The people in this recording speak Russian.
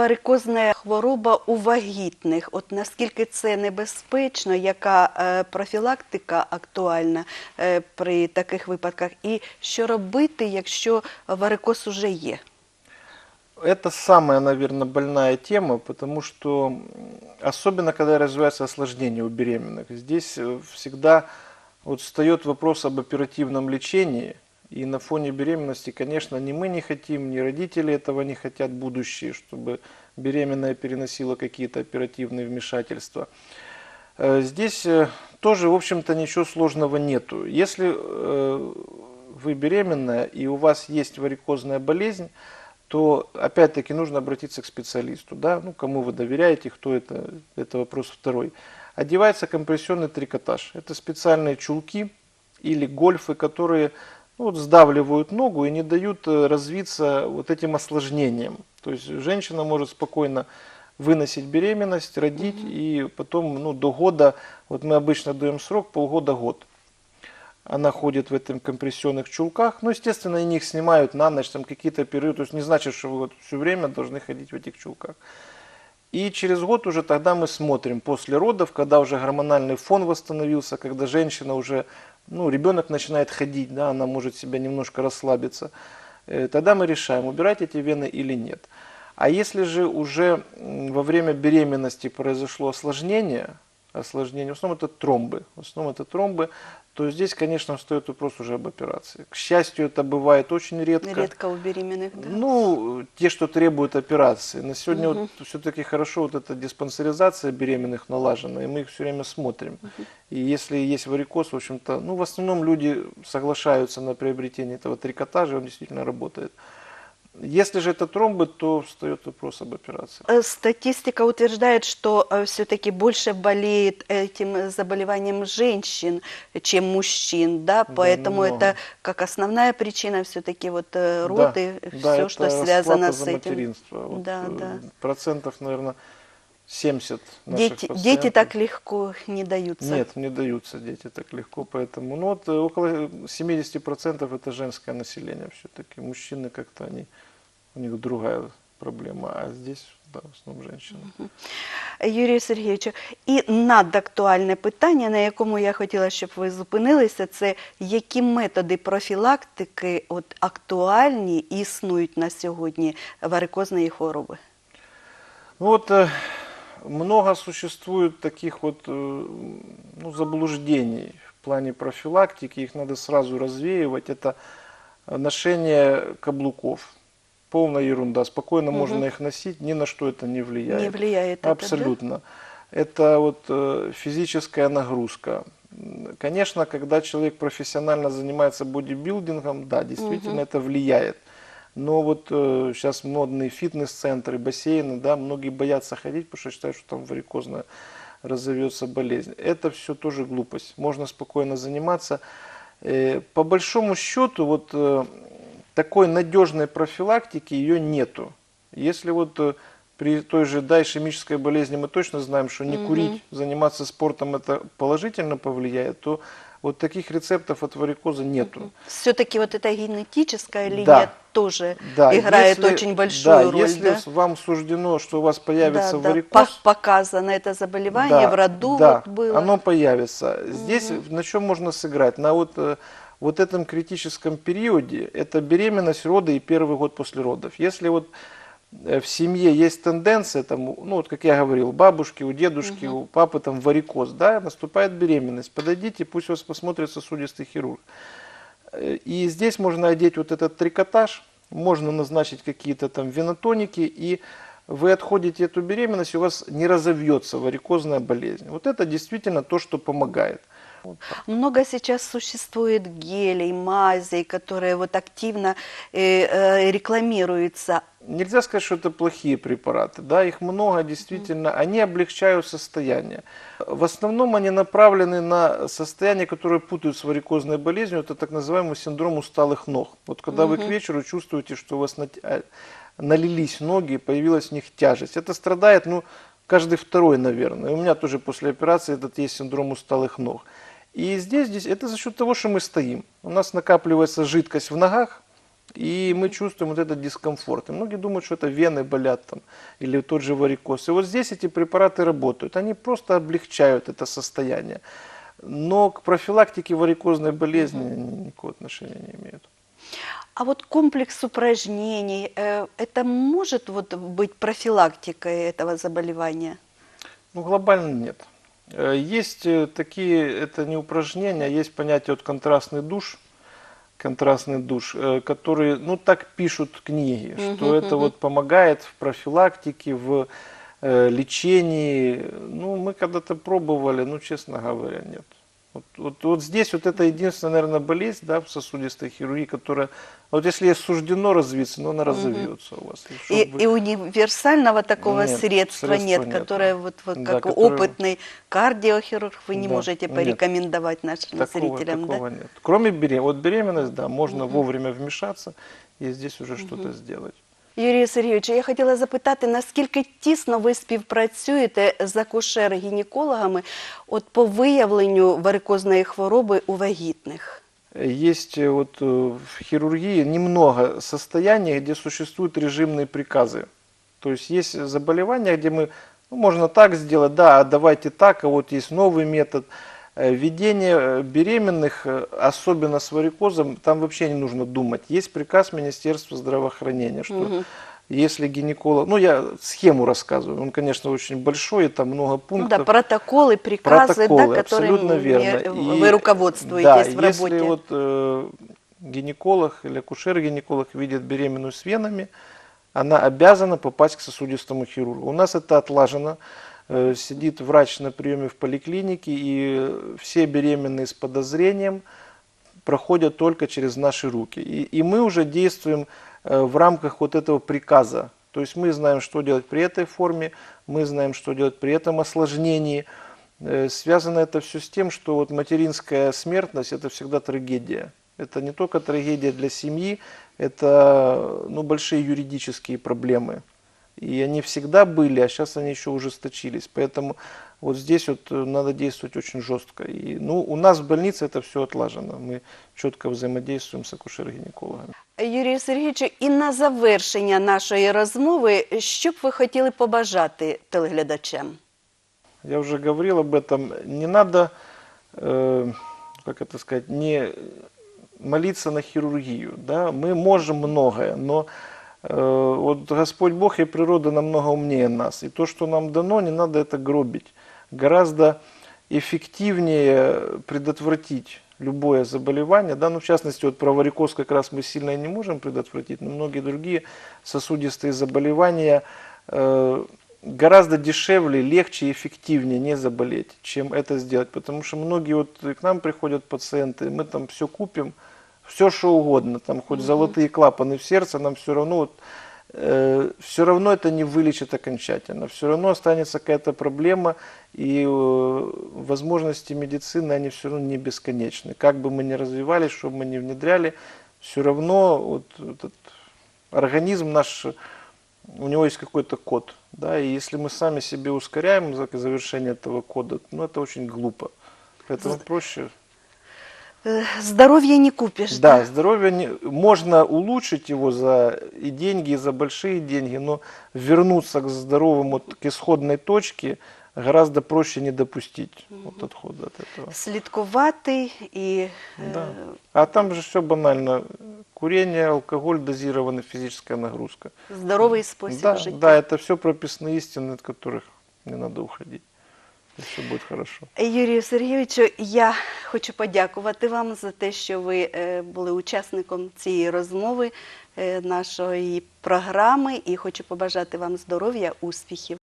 варикозна хвороба у вагітних. От наскільки це небезпечно, яка е, профілактика актуальна е, при таких випадках, і що робити, якщо варикоз уже є? Это самая, наверное, больная тема, потому что м, особенно когда развивается осложнение у беременных, здесь э, всегда вот встает вопрос об оперативном лечении. и на фоне беременности, конечно, ни мы не хотим, ни родители этого не хотят, будущие, чтобы беременная переносила какие-то оперативные вмешательства. Э, Здесь э, тоже, в общем-то, ничего сложного нету. Если э, вы беременная и у вас есть варикозная болезнь, то опять-таки нужно обратиться к специалисту, да, ну, кому вы доверяете, кто это, это вопрос второй. Одевается компрессионный трикотаж. Это специальные чулки или гольфы, которые ну, вот сдавливают ногу и не дают э, развиться вот этим осложнениям. То есть женщина может спокойно выносить беременность, родить и потом ну, до года, вот мы обычно даем срок полгода-год. Она ходит в этих компрессионных чулках. Ну, естественно, они их снимают на ночь, там какие-то периоды. То есть не значит, что вы вот все время должны ходить в этих чулках. И через год уже тогда мы смотрим после родов, когда уже гормональный фон восстановился, когда женщина уже, ну, ребенок начинает ходить, да, она может себя немножко расслабиться. Э, Тогда мы решаем, убирать эти вены или нет. А если же уже во время беременности произошло осложнение, осложнение, в основном это тромбы, в основном это тромбы, то здесь, конечно, встает вопрос уже об операции. К счастью, это бывает очень редко. Редко у беременных, да? Ну, те, что требуют операции. На сегодня вот все-таки хорошо вот эта диспансеризация беременных налажена, и мы их все время смотрим. И если есть варикоз, в общем-то, ну, в основном люди соглашаются на приобретение этого трикотажа, он действительно работает. Если же это тромбы, то встает вопрос об операции. Э, Статистика утверждает, что все-таки больше болеет этим заболеванием женщин, чем мужчин, да, поэтому много. это как основная причина все-таки вот э, Да, роды, да, все, это что связано с этим. Да, э, да. Процентов, наверное, 70 наших Дети, дети пациентов. так легко не даются. Нет, не даются дети так легко, поэтому, ну вот э, около 70% это женское население все-таки. Мужчины как-то они, у них другая проблема, а здесь, да, в основном женщины. Юрію Сергійовичу, і надактуальне питання, на якому я хотіла, щоб ви зупинилися, це які методи профілактики от, актуальні і існують на сьогодні варикозної хвороби? Ну вот э, много существует таких вот э, ну, заблуждений в плане профилактики, их надо сразу развеивать. Это ношение каблуков. Полная ерунда. Спокойно можно их носить, ни на что это не влияет. Не влияет это, да? Абсолютно. Это вот э, физическая нагрузка. Конечно, когда человек профессионально занимается бодибилдингом, да, действительно это влияет. Но вот э, сейчас модные фитнес-центры, бассейны, да, многие боятся ходить, потому что считают, что там варикозная разовьется болезнь. Это все тоже глупость. Можно спокойно заниматься. Э, По большому счету, вот э, такой надежной профилактики ее нету. Если вот э, при той же да, ишемической болезни мы точно знаем, что не курить, заниматься спортом это положительно повлияет, то вот таких рецептов от варикоза нету. Все-таки вот эта генетическая линия Да. Тоже Да, играет если- очень большую да, роль. Если да? вам суждено, что у вас появится Да, да, варикоз, по- показано это заболевание в роду да, вот было. оно появится. Здесь на чем можно сыграть? На вот, э, вот этом критическом периоде, это беременность, роды и первый год после родов. Если вот э, в семье есть тенденция, там, ну вот как я говорил, у бабушки, у дедушки, у папы там варикоз, да, наступает беременность, подойдите, пусть вас посмотрит сосудистый хирург. И здесь можно одеть вот этот трикотаж, можно назначить какие-то там венотоники, и вы отходите эту беременность, и у вас не разовьется варикозная болезнь. Вот это действительно то, что помогает. Много сейчас существует гелей, мазей, которые вот активно э, э, рекламируются. Нельзя сказать, что это плохие препараты. Да, их много, действительно. Они облегчают состояние. В основном они направлены на состояние, которое путают с варикозной болезнью. Это так называемый синдром усталых ног. Вот когда вы к вечеру чувствуете, что у вас а, налились ноги, появилась в них тяжесть. Это страдает, ну, каждый второй, наверное. И у меня тоже после операции этот есть синдром усталых ног. И здесь, здесь это за счет того, что мы стоим. У нас накапливается жидкость в ногах, И мы чувствуем вот этот дискомфорт. И многие думают, что это вены болят там, или тот же варикоз. И вот здесь эти препараты работают. Они просто облегчают это состояние. Но к профилактике варикозной болезни они никакого отношения не имеют. А вот комплекс упражнений, э, это может вот быть профилактикой этого заболевания? Ну, глобально нет. Э, Есть э, такие, это не упражнения, есть понятие вот контрастный душ, контрастный душ, э, который, ну, так пишут книги, что это вот помогает в профилактике, в лечении. Ну, мы когда-то пробовали, ну, честно говоря, нет. Вот, вот, вот здесь вот это единственная, наверное, болезнь, да, в сосудистой хирургии, которая, вот если ей суждено развиться, ну, она разовьется у вас. И, и универсального такого Нет, средства, средства нет, нет. которое вот, вот Да, как которое- опытный кардиохирург вы не Да, можете нет. порекомендовать нашим Такого, зрителям, такого да? нет. Кроме беременности. Вот беременность, да, можно вовремя вмешаться и здесь уже что-то сделать. Юрію Сергійовичу, я хотіла запитати, наскільки тісно ви співпрацюєте з акушер-гінекологами от по виявленню варикозної хвороби у вагітних? Есть э, вот э, в хирургии немного состояний, где существуют режимные приказы. То есть есть заболевания, где мы, ну, можно так сделать, да, а давайте так, а вот есть новый метод. Э, Введение э, беременных, э, особенно с варикозом, там вообще не нужно думать. Есть приказ Министерства здравоохранения, что если гинеколог, ну я схему рассказываю, он, конечно, очень большой, и там много Ну пунктов. да, протоколы, приказы, Протоколы, да, абсолютно верно. вы И, руководствуетесь да, в работе. если вот э, гинеколог или акушер-гинеколог видит беременную с венами, она обязана попасть к сосудистому хирургу. У нас это отлажено. Э, Сидит врач на приеме в поликлинике, и все беременные с подозрением проходят только через наши руки. И, и мы уже действуем э, в рамках вот этого приказа. То есть мы знаем, что делать при этой форме, мы знаем, что делать при этом осложнении. Э, Связано это все с тем, что вот материнская смертность – это всегда трагедия. Это не только трагедия для семьи, это ну, большие юридические проблемы. И они всегда были, а сейчас они еще ужесточились. Поэтому вот здесь вот э, надо действовать очень жестко. И, ну, у нас в больнице это все отлажено. Мы четко взаимодействуем с акушер-гинекологами. Юрію Сергійовичу, і на завершення нашої розмови, що б ви хотіли побажати телеглядачам? Я уже говорил об этом. Не надо, э, как это сказать, не молиться на хирургию. Да? Мы можем многое, но э, вот Господь Бог и природа намного умнее нас. И то, что нам дано, не надо это гробить. Гораздо эффективнее предотвратить любое заболевание, да, ну в частности вот про варикоз как раз мы сильно не можем предотвратить, но многие другие сосудистые заболевания э, гораздо дешевле, легче и эффективнее не заболеть, чем это сделать. Потому что многие вот к нам приходят пациенты, мы там все купим, все что угодно, там хоть золотые клапаны в сердце, нам все равно вот, все равно это не вылечит окончательно, все равно останется какая-то проблема, и э, возможности медицины, они все равно не бесконечны. Как бы мы ни развивались, что бы мы ни внедряли, все равно вот этот организм наш, у него есть какой-то код, да, и если мы сами себе ускоряем за- завершение этого кода, ну это очень глупо. Поэтому проще. Е, Здоров'я не купиш. Да, здоровье не- можно улучшить его за и деньги, и за большие деньги, но вернуться к здоровому, к исходной точке гораздо проще не допустить вот отхода от этого. Слідкувати і е, Да. А там же все банально. Курение, алкоголь, дозированная физическая нагрузка. здоровий спосіб Да, життя. да, это все прописные истины, от которых не надо уходить. И все будет хорошо. Юрію Сергійовичу, я хочу подякувати вам за те, що ви е, були учасником цієї розмови е, нашої програми, і хочу побажати вам здоров'я, успіхів.